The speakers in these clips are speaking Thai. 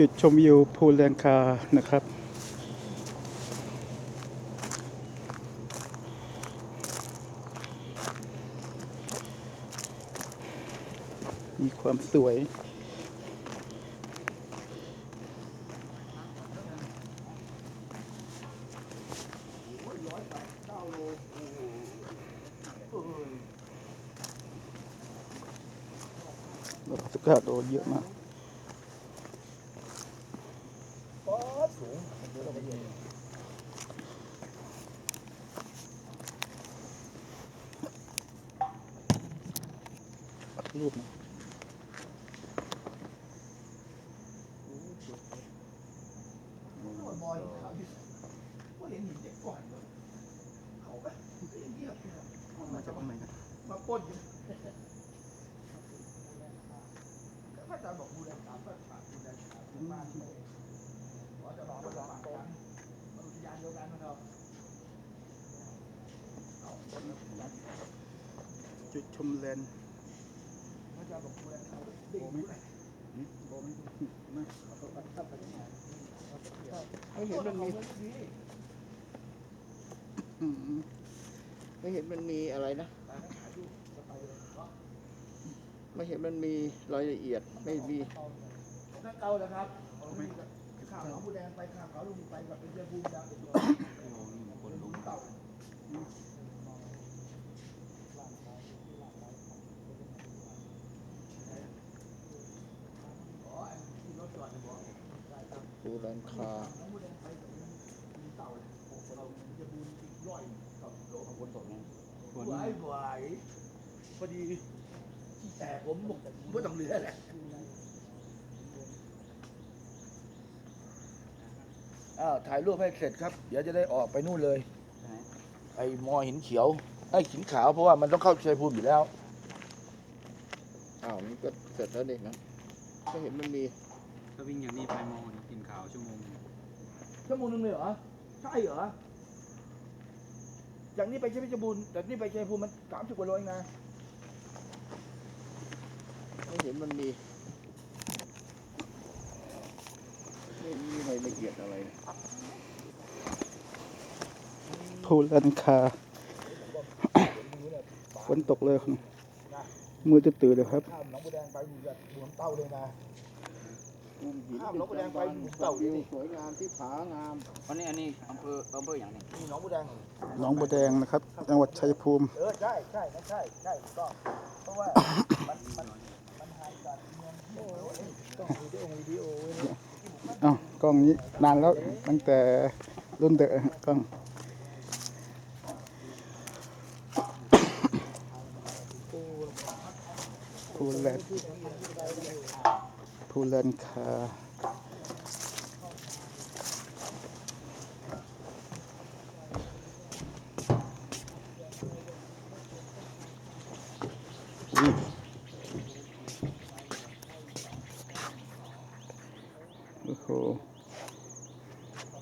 จุดชมวิวภูแลนคานะครับ มีความสวยแบบสกัดโดนเยอะมาก รูปนะ บอยเขาที่ว่าเห็นหินเด็กก่อนเลยเขาไปเงียบ มาจากตรงไหน กันมาปล้นอยู่พระอาจารย์บอกดูแลสามพระอาจารย์ดูแลสามที่บ้านที่ขอจะบอกว่าสามคนมันอุทยานเดียวกันนะครับจุดชมแลนด์พระอาจารย์บอกดูแลเขาดิ่งดูแลไม่เห็นมันมีอืมไม่เห็นมันมีอะไรนะ ไม่เห็นมันมีรายละเอียดไม่มีนั่นเก่าแล้วครับข้าวหนองบูแดงไปข้าวเขาลุงไปแบบเป็นเรื่องภูมิดาวเป็นตัวลุงเต่าดูร้านค้าไหวไหวพอดี แต่ผมบอกไม่ต้องเรือแหละอ้าวถ่ายรูปให้เสร็จครับ เดี๋ยวจะได้ออกไปนู่นเลย ไอ้มอหินเขียวไอ้หินขาวเพราะว่ามันต้องเข้าชัยภูมิอยู่แล้ว อ้าวมันก็เสร็จแล้วเด็กนะไม่เห็นมันมีถ้าวิ่งอย่างนี้ไปมองกินขาวชั่วโมงหนึ่งชั่วโมงนึงเลยเหรอ ใช่เหรอ อย่างนี้ไปใช้เพชรบูรณ์แต่นี่ไปชัยภูมิมันสามสิบกว่าโลเองนะ ไม่เห็นมันมีไม่มีรายละเอียดอะไรภูแลนคาฝนตกเลยครับมือจะตื่นเลยครับข้ามหนองบัวแดงไปอยู่กับหลวงเต้าเลยนะมุมหินข้ามหนองบัวแดงไปเต่าดิสวยงามที่ผางามอันนี้อันนี้อำเภออำเภออย่างนี้มีหนองบัวแดงหนองบัวแดงนะครับ จังหวัดชัยภูมิ เออใช่ใช่ใช่ใช่ถูกต้องเพราะว่ามันมันมันห่างจาก เอกล้องนี้นานแล้วตั้งแต่รุ่นเดอะกล้องพูเลนพูเลนค่ะ อุ๊ยโอ้โห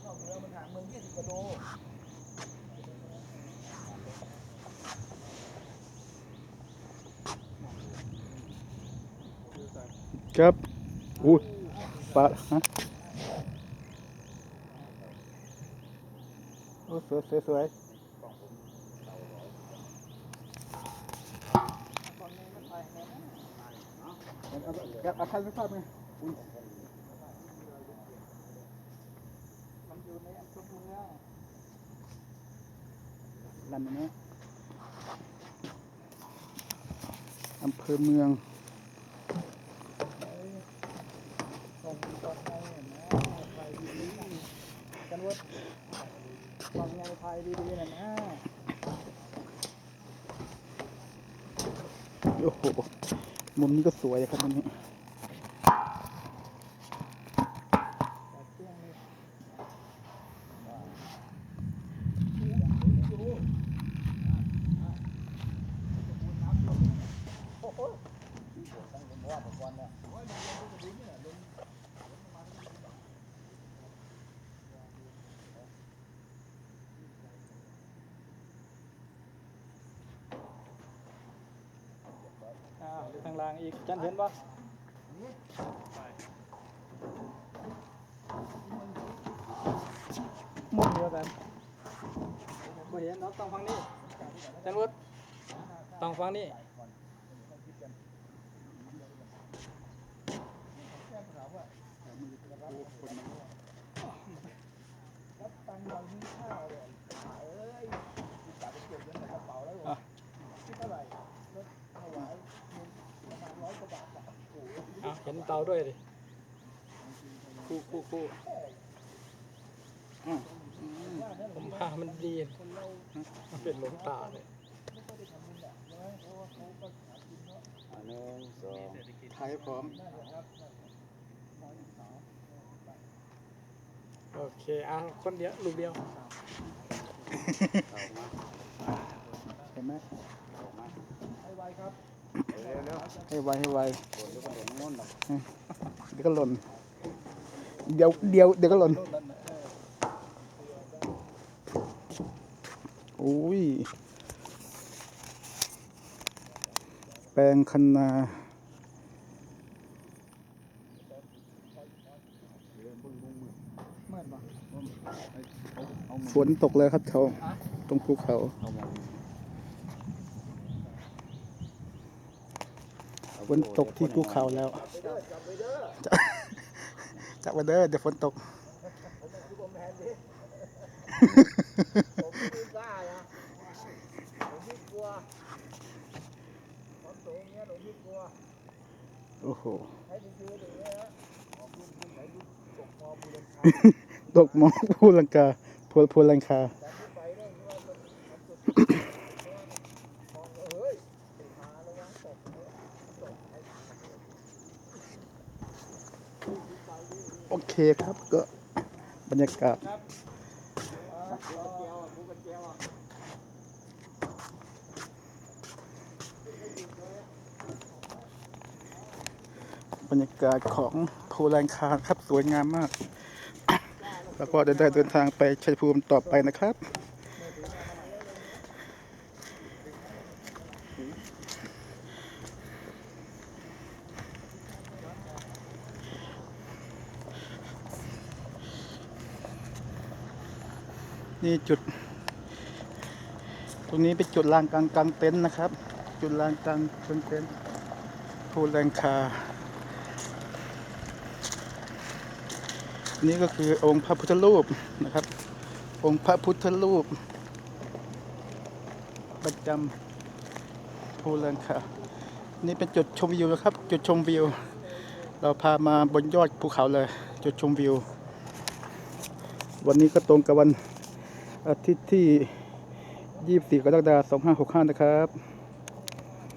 เข้าเมืองมันห่างเมืองยี่สิบกิโล ครับอู้ปลาฮะโอ้สวยสวยสวยเอาเอาเอาเอาคันไปทอดไหมอุ้ยลันนะอำเภอเมือง ว่าฟังไงไทยดีๆนะนะโอ้โหมุมนี้ก็สวยครับมุมนี้าวอยู่ข้างล่างอีกจันเห็นปะมุมเดียวกันไม่เห็นเราต้องฟังนี่จันวุฒิต้องฟังนี่อะเห็นเตาด้วยดิคู่คู่คู่ผมพามันดีมันเป็นหลงตาเลยอ่าหนึ่งสองถ่ายให้พร้อม โอเคอะคนเดียวลูกเดียวเห็นไหมเร็วเร็ว ให้ไวให้ไวเดี๋ยวก็หล่น เดี๋ยวเดี๋ยวเดี๋ยวก็หล่นโอ้ย แปลงคันนาฝนตกเลยครับเขา ตรงภูเขา เอามา ฝนตกที่ภูเขาแล้วจะจับไปเด้อเดี๋ยวฝนตกโอ้โหตกหมองพูลังกาพูพูลังคา เคครับก็บรรยากาศบรรยากาศของภูแรงคาครับสวยงามมาก แล้วก็ได้เดินทางไปชัยภูมิต่อไปนะครับ นี่จุด ตรงนี้เป็นจุดลานกลางกลางเต็นท์นะครับ จุดลานกลางกลางเต็นท์ภูแรงคา นี่ก็คือองค์พระพุทธรูปนะครับ องค์พระพุทธรูป ประจำภูแรงคา นี่เป็นจุดชมวิวนะครับ จุดชมวิว เราพามาบนยอดภูเขาเลย จุดชมวิววันนี้ก็ตรงกับวัน อาทิตย์ที่ 24 กรกฎาคม 2565 นะครับ